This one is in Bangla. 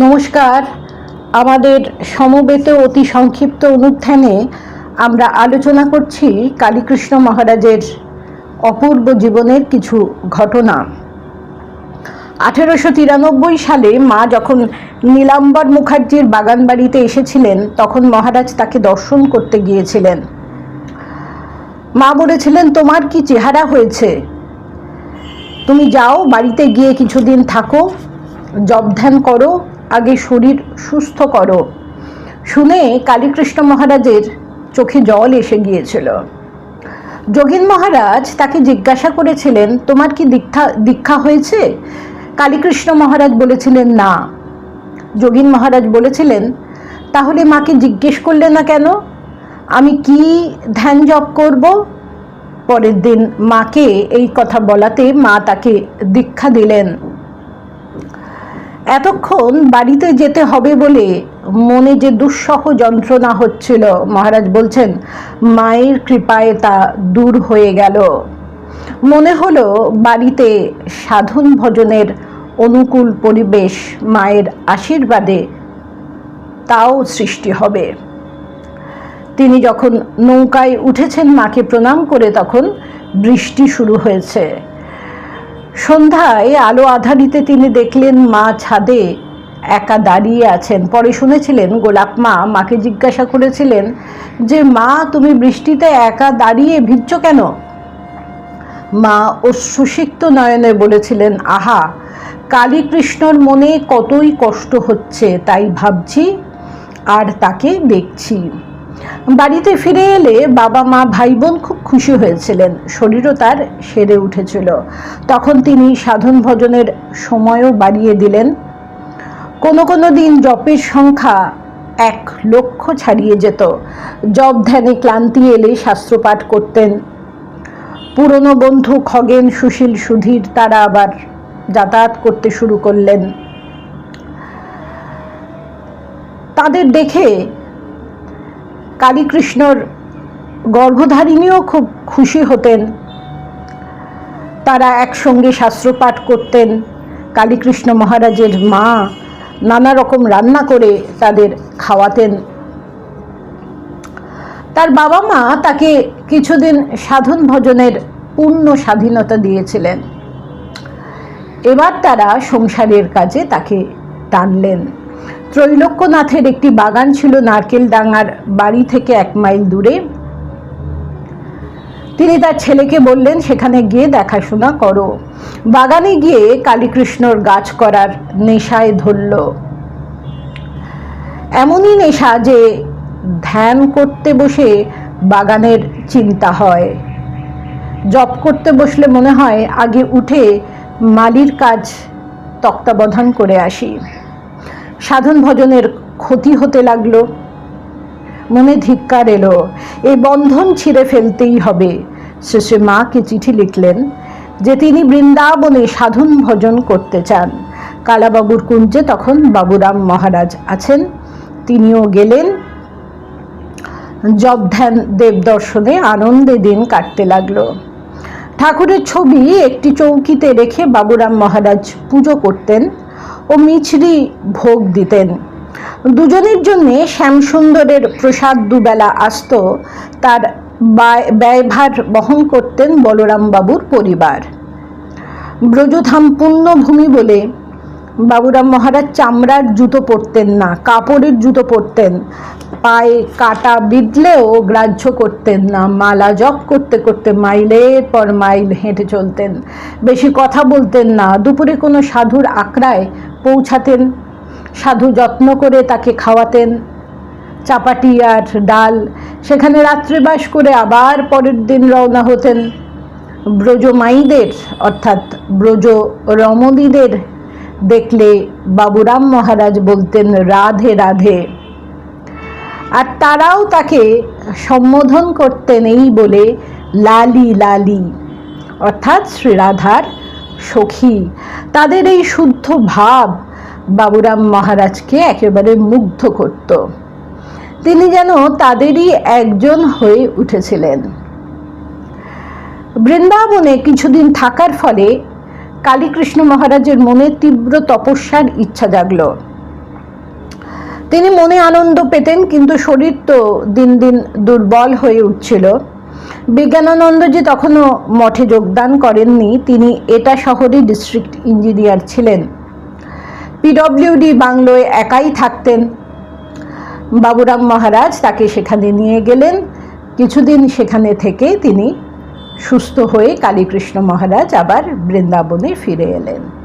নমস্কার। আমাদের সমবেত অতি সংক্ষিপ্ত অনুষ্ঠানে আমরা আলোচনা করছি কালীকৃষ্ণ মহারাজের অপূর্ব জীবনের কিছু ঘটনা। আঠেরোশো তিরানব্বই সালে মা যখন নীলাম্বর মুখার্জির বাগান বাড়িতে এসেছিলেন, তখন মহারাজ তাকে দর্শন করতে গিয়েছিলেন। মা বলেছিলেন, তোমার কি চেহারা হয়েছে? তুমি যাও, বাড়িতে গিয়ে কিছুদিন থাকো জব ধ্যান করো আগে শরীর সুস্থ করো। শুনে কালীকৃষ্ণ মহারাজের চোখে জল এসে গিয়েছিল। যোগীন মহারাজ তাকে জিজ্ঞাসা করেছিলেন, তোমার কি দীক্ষা দীক্ষা হয়েছে? কালীকৃষ্ণ মহারাজ বলেছিলেন, না। যোগীন মহারাজ বলেছিলেন, তাহলে মাকে জিজ্ঞেস করলে না কেন? আমি কি ধ্যান জপ করব? পরের দিন মাকে এই কথা বলাতে মা তাকে দীক্ষা দিলেন। এতক্ষণ বাড়িতে যেতে হবে বলে মনে যে দুঃসহ যন্ত্রণা হচ্ছিল, মহারাজ বলছেন, মায়ের কৃপায় তা দূর হয়ে গেল। মনে হলো বাড়িতে সাধন ভজনের অনুকূল পরিবেশ মায়ের আশীর্বাদে তাও সৃষ্টি হবে। তিনি যখন নৌকায় উঠেছেন মাকে প্রণাম করে তখন বৃষ্টি শুরু হয়েছে। সন্ধ্যায় আলো আধারিতে তিনি দেখলেন মা ছাদে একা দাঁড়িয়ে আছেন। পরে শুনেছিলেন গোলাপ মা মাকে জিজ্ঞাসা করেছিলেন যে, মা, তুমি বৃষ্টিতে একা দাঁড়িয়ে ভিজছ কেন? মা ও অশ্রুসিক্ত নয়নে বলেছিলেন, আহা, কালীকৃষ্ণর মনে কতই কষ্ট হচ্ছে, তাই ভাবছি আর তাকে দেখছি। বাড়িতে ফিরে এলে বাবা মা ভাই বোন খুব খুশি হয়েছিলেন। শরীরও তার সেরে উঠেছিল। তখন তিনি সাধন ভজনের সময়ও বাড়িয়ে দিলেন। কোনো কোনো দিন জপের সংখ্যা এক লক্ষ ছাড়িয়ে যেত। জপ ধ্যানে ক্লান্তি এলে শাস্ত্রপাঠ করতেন। পুরনো বন্ধু খগেন, সুশীল, সুধীর তারা আবার যাতায়াত করতে শুরু করলেন। তাদের দেখে কালীকৃষ্ণর গর্ভধারিণীও খুব খুশি হতেন। তারা একসঙ্গে শাস্ত্রপাঠ করতেন। কালীকৃষ্ণ মহারাজের মা নানা রকম রান্না করে তাদের খাওয়াতেন। তার বাবা মা তাকে কিছুদিন সাধন ভজনের পূর্ণ স্বাধীনতা দিয়েছিলেন। এবার তারা সংসারের কাজে তাকে টানলেন। ত্রৈলোক্যনাথের একটি বাগান ছিল নারকেল ডাঙ্গার বাড়ি থেকে এক মাইল দূরে। তিনি তার ছেলেকে বললেন, সেখানে গিয়ে দেখাশোনা করো। বাগানে গিয়ে কালীকৃষ্ণর গাছ করার নেশায় ধরল। এমনই নেশা যে ধ্যান করতে বসে বাগানের চিন্তা হয়। জপ করতে বসলে মনে হয়, আগে উঠে মালির কাজ তত্ত্বাবধান করে আসি। সাধন ভজনের ক্ষতি হতে লাগল। মনে ধিক্কার এলো এই বন্ধন ছিঁড়ে ফেলতেই হবে। শেষে মাকে চিঠি লিখলেন? যে তিনি বৃন্দাবনে সাধন ভজন করতে চান। কালাবাবুর কুঞ্জে তখন বাবুরাম মহারাজ আছেন। তিনিও গেলেন। জব ধ্যান দেব দর্শনে আনন্দে দিন কাটতে লাগল। ঠাকুরের ছবি একটি চৌকিতে রেখে বাবুরাম মহারাজ পুজো করতেন। ও মিছরি ভোগ দিতেন। দুজনের জন্যে শ্যামসুন্দরের প্রসাদ দুবেলা আসত, তার ব্যয়ভার বহন করতেন বলরাম বাবুর পরিবার। ব্রজধাম পুণ্যভূমি বলে বাবুরাম মহারাজ চামড়ার জুতো পরতেন না, কাপড়ের জুতো পরতেন। পায়ে কাটা বিঁধলেও গ্রাহ্য করতেন না, মালা জপ করতে করতে মাইলের পর মাইল হেঁটে চলতেন। বেশি কথা বলতেন না, দুপুরে কোনো সাধুর আঁকড়ায় পৌঁছাতেন, সাধু যত্ন করে তাকে খাওয়াতেন। চাপাটি আর ডাল, সেখানে রাত্রিবাস করে আবার পরের দিন রওনা হতেন। ব্রজ মাইদের অর্থাৎ ব্রজ রমদীদের দেখলে বাবুরাম মহারাজ বলতেন, রাধে রাধে। আর তারাও তাকে সম্বোধন করতেন এই বলে, লালি লালি। অর্থাৎ শ্রীরাধার সখী। তাদের এই শুদ্ধ ভাব বাবুরাম মহারাজকে একেবারে মুগ্ধ করত। তিনি যেন তাদেরই একজন হয়ে উঠেছিলেন। বৃন্দাবনে কিছুদিন থাকার ফলে কালীকৃষ্ণ মহারাজের মনে তীব্র তপস্যার ইচ্ছা জাগল। তিনি মনে আনন্দ পেতেন, কিন্তু শরীর তো দিন দিন দুর্বল হয়ে উঠছিল। বিজ্ঞানানন্দজি তখনও মঠে যোগদান করেননি। তিনি এটা শহরে ডিস্ট্রিক্ট ইঞ্জিনিয়ার ছিলেন। পিডব্লিউডি বাংলোয় একাই থাকতেন। বাবুরাম মহারাজ তাকে সেখানে নিয়ে গেলেন। কিছুদিন সেখানে থেকে তিনি সুস্থ হয়ে কালীকৃষ্ণ মহারাজ আবার বৃন্দাবনে ফিরে এলেন।